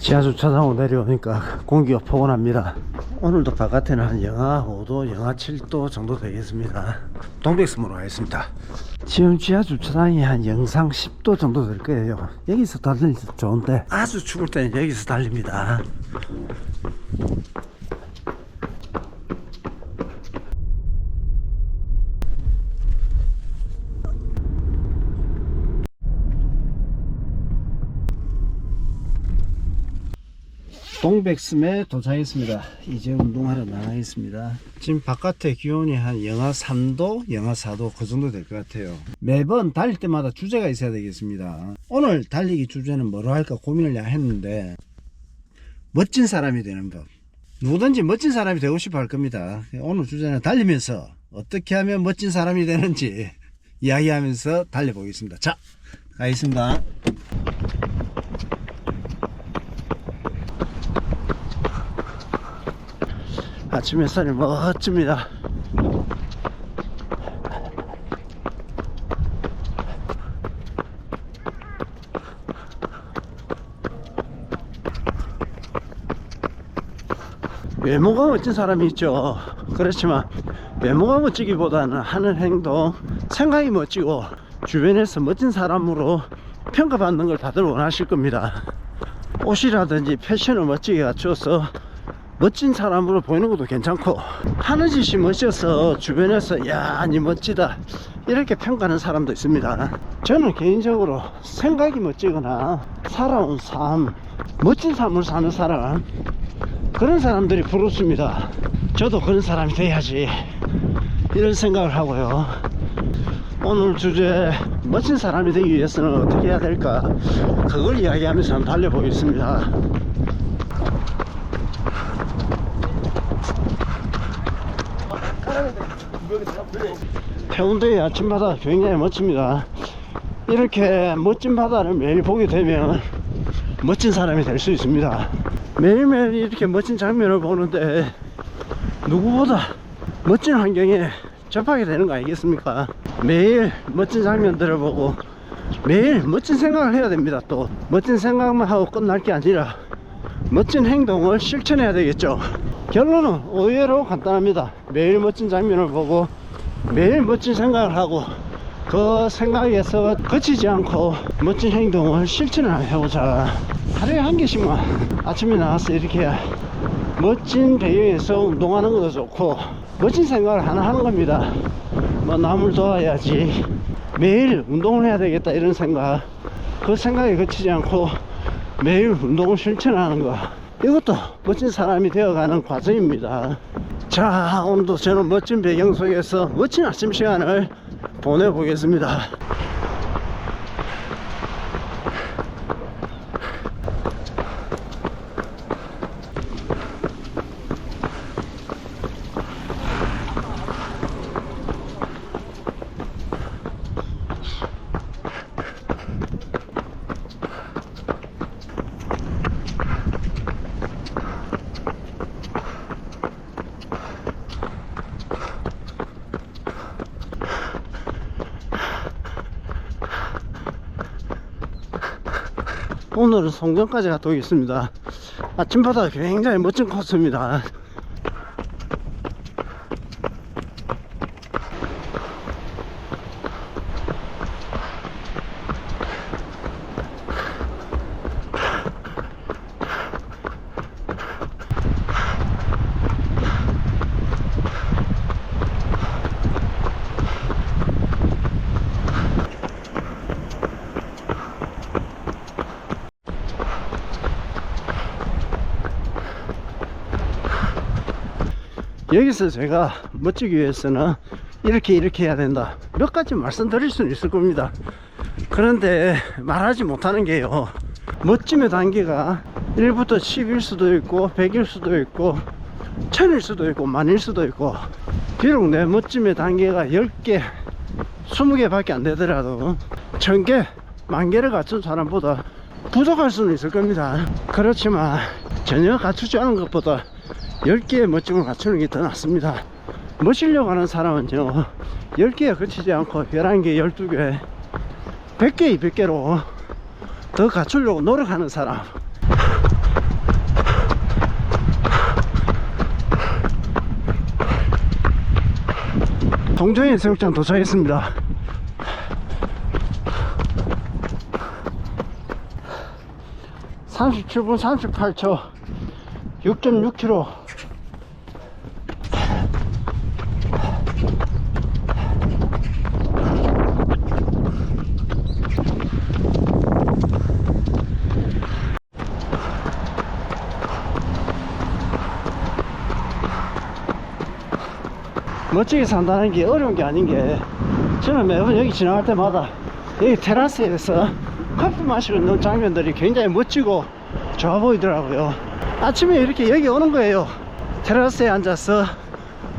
지하 주차장으로 내려오니까 공기가 포근합니다. 오늘도 바깥에는 한 영하 5도, 영하 7도 정도 되겠습니다. 동백섬으로 가겠습니다. 지금 지하 주차장이 한 영상 10도 정도 될 거예요. 여기서 달리면 좋은데 아주 추울 때는 여기서 달립니다. 동백섬에 도착했습니다. 이제 운동하러 나가겠습니다. 지금 바깥에 기온이 한 영하 3도, 영하 4도 그 정도 될 것 같아요. 매번 달릴 때마다 주제가 있어야 되겠습니다. 오늘 달리기 주제는 뭐로 할까 고민을 했는데 멋진 사람이 되는 법. 누구든지 멋진 사람이 되고 싶어 할 겁니다. 오늘 주제는 달리면서 어떻게 하면 멋진 사람이 되는지 이야기하면서 달려보겠습니다. 자, 가겠습니다. 아침 햇살이 멋집니다. 외모가 멋진 사람이 있죠. 그렇지만 외모가 멋지기보다는 하는 행동, 생각이 멋지고 주변에서 멋진 사람으로 평가받는 걸 다들 원하실 겁니다. 옷이라든지 패션을 멋지게 갖춰서 멋진 사람으로 보이는 것도 괜찮고 하는 짓이 멋져서 주변에서 야 니 멋지다 이렇게 평가하는 사람도 있습니다. 저는 개인적으로 생각이 멋지거나 살아온 삶 멋진 삶을 사는 사람 그런 사람들이 부럽습니다. 저도 그런 사람이 돼야지 이런 생각을 하고요. 오늘 주제 멋진 사람이 되기 위해서는 어떻게 해야 될까? 그걸 이야기하면서 달려보겠습니다 해운대의 아침 바다 굉장히 멋집니다. 이렇게 멋진 바다를 매일 보게 되면 멋진 사람이 될 수 있습니다. 매일매일 이렇게 멋진 장면을 보는데 누구보다 멋진 환경에 접하게 되는 거 아니겠습니까? 매일 멋진 장면들을 보고 매일 멋진 생각을 해야 됩니다. 또 멋진 생각만 하고 끝날 게 아니라 멋진 행동을 실천해야 되겠죠. 결론은 의외로 간단합니다. 매일 멋진 장면을 보고 매일 멋진 생각을 하고 그 생각에서 거치지 않고 멋진 행동을 실천을 해보자. 하루에 한 개씩만 아침에 나와서 이렇게 멋진 배경에서 운동하는 것도 좋고 멋진 생각을 하나 하는 겁니다. 뭐 남을 도와야지 매일 운동을 해야 되겠다 이런 생각 그 생각에 거치지 않고 매일 운동을 실천하는 거 이것도 멋진 사람이 되어가는 과정입니다. 자 오늘도 저는 멋진 배경 속에서 멋진 아침 시간을 보내보겠습니다 오늘은 송정까지 갔다 오겠습니다. 아침바다 굉장히 멋진 코스입니다 여기서 제가 멋지기 위해서는 이렇게 이렇게 해야 된다. 몇 가지 말씀드릴 수는 있을 겁니다. 그런데 말하지 못하는 게요. 멋짐의 단계가 1부터 10일 수도 있고 100일 수도 있고 1000일 수도 있고 만일 수도 있고 비록 내 멋짐의 단계가 10개 20개 밖에 안 되더라도 1000개 만개를 갖춘 사람보다 부족할 수는 있을 겁니다. 그렇지만 전혀 갖추지 않은 것보다 10개의 멋짐을 갖추는 게 더 낫습니다. 멋지려고 하는 사람은요 10개에 그치지 않고 11개 12개 100개 200개로 더 갖추려고 노력하는 사람. 동전인 수욕장 도착했습니다. 37분 38초 6.6km 멋지게 산다는 게 어려운 게 아닌 게 저는 매번 여기 지나갈 때마다 여기 테라스에서 커피 마시고 있는 장면들이 굉장히 멋지고 좋아 보이더라고요. 아침에 이렇게 여기 오는 거예요. 테라스에 앉아서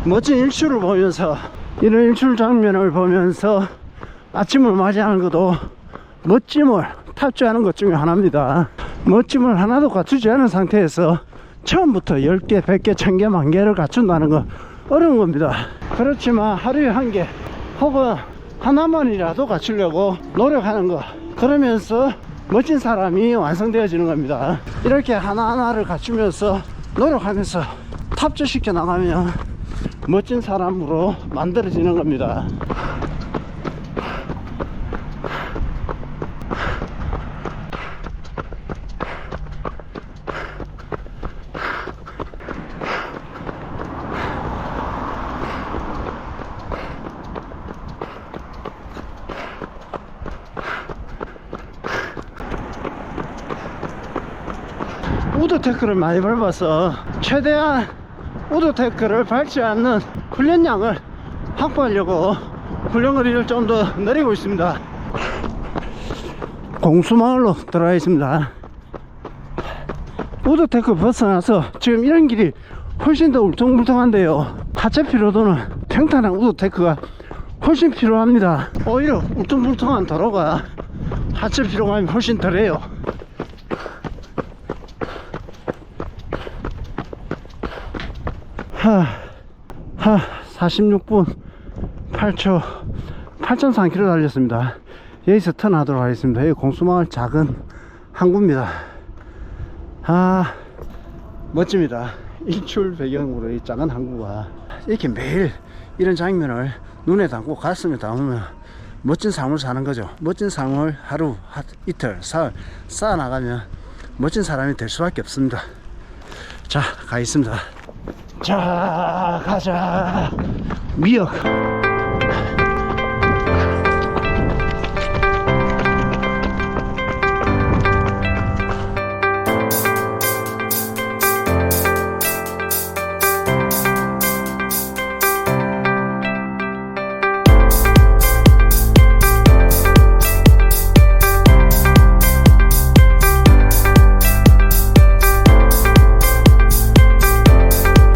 멋진 일출을 보면서 이런 일출 장면을 보면서 아침을 맞이하는 것도 멋짐을 탑재하는 것 중에 하나입니다. 멋짐을 하나도 갖추지 않은 상태에서 처음부터 10개, 100개, 1000개, 만개를 갖춘다는 건 어려운 겁니다. 그렇지만 하루에 한 개 혹은 하나만이라도 갖추려고 노력하는 거. 그러면서 멋진 사람이 완성되어지는 겁니다. 이렇게 하나하나를 갖추면서 노력하면서 탑재시켜 나가면 멋진 사람으로 만들어지는 겁니다 우드 테크를 많이 밟아서 최대한 우드 테크를 밟지 않는 훈련량을 확보하려고 훈련 거리를 좀 더 내리고 있습니다. 공수마을로 들어가 있습니다. 우드 테크 벗어나서 지금 이런 길이 훨씬 더 울퉁불퉁한데요. 하체 피로도는 평탄한 우드 테크가 훨씬 필요합니다. 오히려 울퉁불퉁한 도로가 하체 피로감이 훨씬 덜해요 하, 하, 46분 8초 8.3km 달렸습니다. 여기서 턴 하도록 하겠습니다. 여기 공수마을 작은 항구입니다. 아, 멋집니다. 일출 배경으로 이 작은 항구가 이렇게 매일 이런 장면을 눈에 담고 가슴에 담으면 멋진 삶을 사는 거죠. 멋진 삶을 하루, 하, 이틀, 사흘 쌓아나가면 멋진 사람이 될 수밖에 없습니다. 자, 가겠습니다. 자, 가자. 미역.